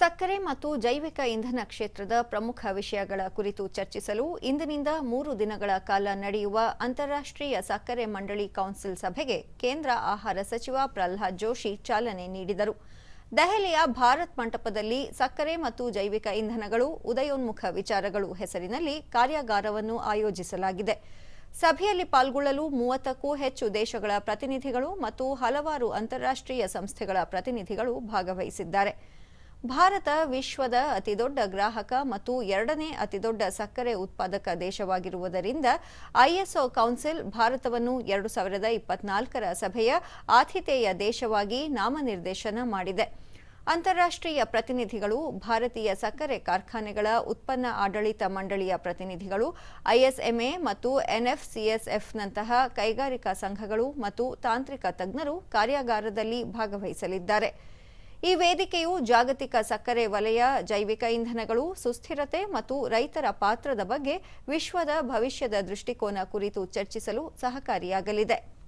ಸಕ್ಕರೆ ಮತ್ತು ಜೈವಿಕ ಇಂಧನ ಕ್ಷೇತ್ರದ ಪ್ರಮುಖ ವಿಷಯಗಳ ಕುರಿತು ಚರ್ಚಿಸಲು ಇಂದಿನಿಂದ ಮೂರು ದಿನಗಳ ಕಾಲ ನಡೆಯುವ ಅಂತಾರಾಷ್ಟ್ರೀಯ ಸಕ್ಕರೆ ಮಂಡಳಿ ಕೌನ್ಸಿಲ್ ಸಭೆಗೆ ಕೇಂದ್ರ ಆಹಾರ ಸಚಿವ ಪ್ರಹ್ಲಾದ್ ಜೋಶಿ ಚಾಲನೆ ನೀಡಿದರು. ದೆಹಲಿಯ ಭಾರತ್ ಮಂಟಪದಲ್ಲಿ ಸಕ್ಕರೆ ಮತ್ತು ಜೈವಿಕ ಇಂಧನಗಳು ಉದಯೋನ್ಮುಖ ವಿಚಾರಗಳು ಹೆಸರಿನಲ್ಲಿ ಕಾರ್ಯಾಗಾರವನ್ನು ಆಯೋಜಿಸಲಾಗಿದೆ. ಸಭೆಯಲ್ಲಿ ಪಾಲ್ಗೊಳ್ಳಲು ಮೂವತ್ತಕ್ಕೂ ಹೆಚ್ಚು ದೇಶಗಳ ಪ್ರತಿನಿಧಿಗಳು ಮತ್ತು ಹಲವಾರು ಅಂತಾರಾಷ್ಟ್ರೀಯ ಸಂಸ್ಥೆಗಳ ಪ್ರತಿನಿಧಿಗಳು ಭಾಗವಹಿಸಿದ್ದಾರೆ. ಭಾರತ ವಿಶ್ವದ ಅತಿದೊಡ್ಡ ಗ್ರಾಹಕ ಮತ್ತು ಎರಡನೇ ಅತಿದೊಡ್ಡ ಸಕ್ಕರೆ ಉತ್ಪಾದಕ ದೇಶವಾಗಿರುವುದರಿಂದ ಐಎಸ್ಒ ಕೌನ್ಸಿಲ್ ಭಾರತವನ್ನು ಎರಡು ಸಾವಿರದ ಇಪ್ಪತ್ನಾಲ್ಕರ ಸಭೆಯ ಆತಿಥೇಯ ದೇಶವಾಗಿ ನಾಮನಿರ್ದೇಶನ ಮಾಡಿದೆ. ಅಂತಾರಾಷ್ಟ್ರೀಯ ಪ್ರತಿನಿಧಿಗಳು, ಭಾರತೀಯ ಸಕ್ಕರೆ ಕಾರ್ಖಾನೆಗಳ ಉತ್ಪನ್ನ ಆಡಳಿತ ಮಂಡಳಿಯ ಪ್ರತಿನಿಧಿಗಳು, ಐಎಸ್ಎಂಎ ಮತ್ತು ಎನ್ಎಫ್ಸಿಎಸ್ಎಫ್ನಂತಹ ಕೈಗಾರಿಕಾ ಸಂಘಗಳು ಮತ್ತು ತಾಂತ್ರಿಕ ತಜ್ಞರು ಕಾರ್ಯಾಗಾರದಲ್ಲಿ ಭಾಗವಹಿಸಲಿದ್ದಾರೆ. ಈ ವೇದಿಕೆಯು ಜಾಗತಿಕ ಸಕ್ಕರೆ ವಲಯ, ಜೈವಿಕ ಇಂಧನಗಳು, ಸುಸ್ಥಿರತೆ ಮತ್ತು ರೈತರ ಪಾತ್ರದ ಬಗ್ಗೆ ವಿಶ್ವದ ಭವಿಷ್ಯದ ದೃಷ್ಟಿಕೋನ ಕುರಿತು ಚರ್ಚಿಸಲು ಸಹಕಾರಿಯಾಗಲಿದೆ.